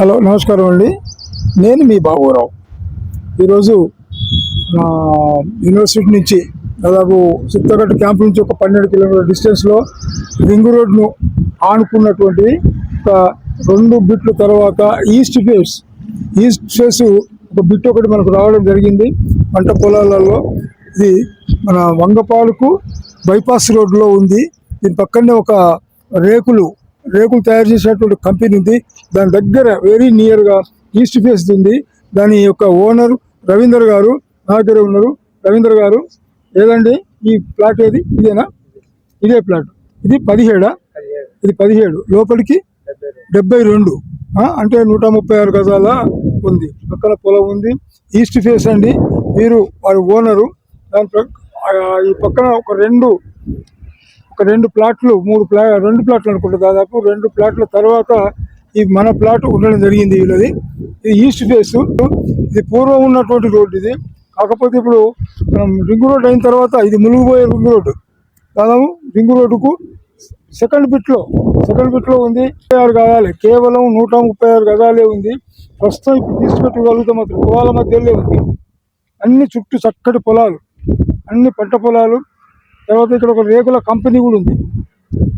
Hello నమస్కారం అండి. నేను మీ బాబురావు. ఈరోజు నా యూనివర్సిటీ నుంచి దాదాపు చిత్తగట్టు క్యాంప్ నుంచి ఒక పన్నెండు కిలోమీటర్ డిస్టెన్స్లో రింగ్ రోడ్ను ఆనుకున్నటువంటి ఒక రెండు బిట్లు తర్వాత ఈస్ట్ ఫేస్ ఈస్ట్ ఫేస్ ఒక బిట్ ఒకటి మనకు రావడం జరిగింది. పంట పొలాలలో ఇది మన వంగపాలకు బైపాస్ రోడ్లో ఉంది. దీని పక్కనే ఒక రేకులు రేకులు తయారు చేసేటువంటి కంపెనీ ఉంది. దాని దగ్గర వెరీ నియర్గా ఈస్ట్ ఫేస్ ఉంది. దాని యొక్క ఓనర్ రవీందర్ గారు నా దగ్గర ఉన్నారు. రవీందర్ గారు ఏదండి? ఈ ప్లాట్ ఏది? ఇదేనా? ఇదే ప్లాట్ ఇది పదిహేడా? ఇది పదిహేడు. లోపలికి డెబ్బై రెండు. అంటే నూట ముప్పై ఆరు గజాల ఉంది. పక్కన పొలం ఉంది. ఈస్ట్ ఫేస్ అండి. మీరు వారి ఓనరు దాని ఈ పక్కన ఒక రెండు ఒక రెండు ప్లాట్లు మూడు ప్లా రెండు ప్లాట్లు అనుకుంటా దాదాపు రెండు ప్లాట్ల తర్వాత ఈ మన ప్లాట్ ఉండడం జరిగింది వీళ్ళది. ఇది ఈస్ట్ ఫేస్ ఇది పూర్వం ఉన్నటువంటి రోడ్డు ఇది. కాకపోతే ఇప్పుడు మనం రింగ్ రోడ్ అయిన తర్వాత ఇది మునిగిపోయే రింగ్ రోడ్డు దాదాపు రింగ్ రోడ్డుకు సెకండ్ బిట్లో సెకండ్ బిట్లో ఉంది. ముప్పై ఆరు గదాలే కేవలం నూట ముప్పై ఆరు గదాలే ఉంది. ప్రస్తుతం ఇప్పుడు తీసుకెట్టుకోగలుగుతాం మాత్రం పొలాల మధ్యలో ఉంది. అన్ని చుట్టూ చక్కటి పొలాలు అన్ని పంట పొలాలు. తర్వాత ఇక్కడ ఒక రేకుల కంపెనీ కూడా ఉంది.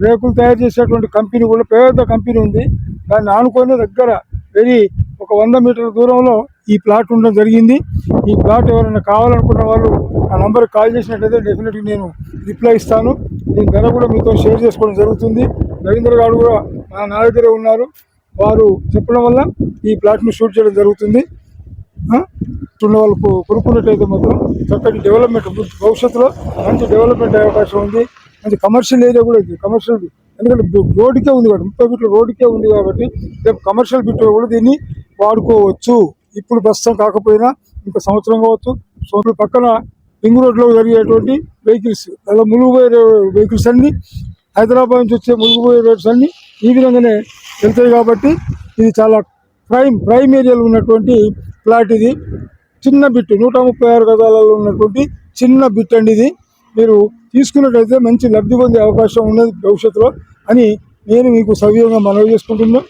రేకులు తయారు చేసేటువంటి కంపెనీ కూడా పెద్ద కంపెనీ ఉంది. దాన్ని ఆనుకొని దగ్గర వెళ్ళి ఒక వంద మీటర్ల దూరంలో ఈ ప్లాట్ ఉండడం జరిగింది. ఈ ప్లాట్ ఎవరైనా కావాలనుకున్న వాళ్ళు ఆ నంబర్కి కాల్ చేసినట్లయితే డెఫినెట్గా నేను రిప్లై ఇస్తాను. దీని ధర కూడా మీతో షేర్ చేసుకోవడం జరుగుతుంది. రవీంద్ర గారు కూడా నా నా దగ్గరే ఉన్నారు. వారు చెప్పడం వల్ల ఈ ప్లాట్ను షూట్ చేయడం జరుగుతుంది. ఆ? ఉన్న వాళ్ళు కొనుక్కున్నట్టయితే మాత్రం చక్కటి డెవలప్మెంట్ భవిష్యత్తులో మంచి డెవలప్మెంట్ అయ్యే అవకాశం ఉంది. మంచి కమర్షియల్ ఏరియా కూడా ఇది కమర్షియల్ ఎందుకంటే రోడ్డుకే ఉంది కాబట్టి ముప్పై ఫీట్ల రోడ్డుకే ఉంది కాబట్టి రేపు కమర్షియల్ బిట్ కూడా దీన్ని వాడుకోవచ్చు. ఇప్పుడు ప్రస్తుతం కాకపోయినా ఇంకా సంవత్సరం కావచ్చు. సో పక్కన రింగ్ రోడ్లో జరిగేటువంటి వెహికల్స్ అలా ములుగుపోయే వెహికల్స్ అన్ని హైదరాబాద్ నుంచి వచ్చే ములుగుపోయే రోడ్స్ అన్ని ఈ విధంగానే వెళ్తాయి కాబట్టి ఇది చాలా ప్రైమ్ ప్రైమ్ ఏరియాలో ఉన్నటువంటి ప్లాట్ ఇది. చిన్న బిట్ నూట ముప్పై ఆరు గజాలలో ఉన్నటువంటి చిన్న బిట్ అండి ఇది. మీరు తీసుకున్నట్టయితే మంచి లబ్ధి పొందే అవకాశం ఉన్నది భవిష్యత్తులో అని నేను మీకు సవ్యంగా మనవి చేసుకుంటున్నాను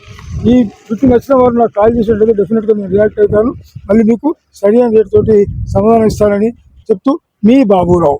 ఈ బిట్ నచ్చిన వారు నాకు కాల్ చేసినట్లయితే డెఫినెట్గా నేను రియాక్ట్ అవుతాను. మళ్ళీ మీకు సరైన రేట్తోటి సమాధానం ఇస్తానని చెప్తూ మీ బాబురావు.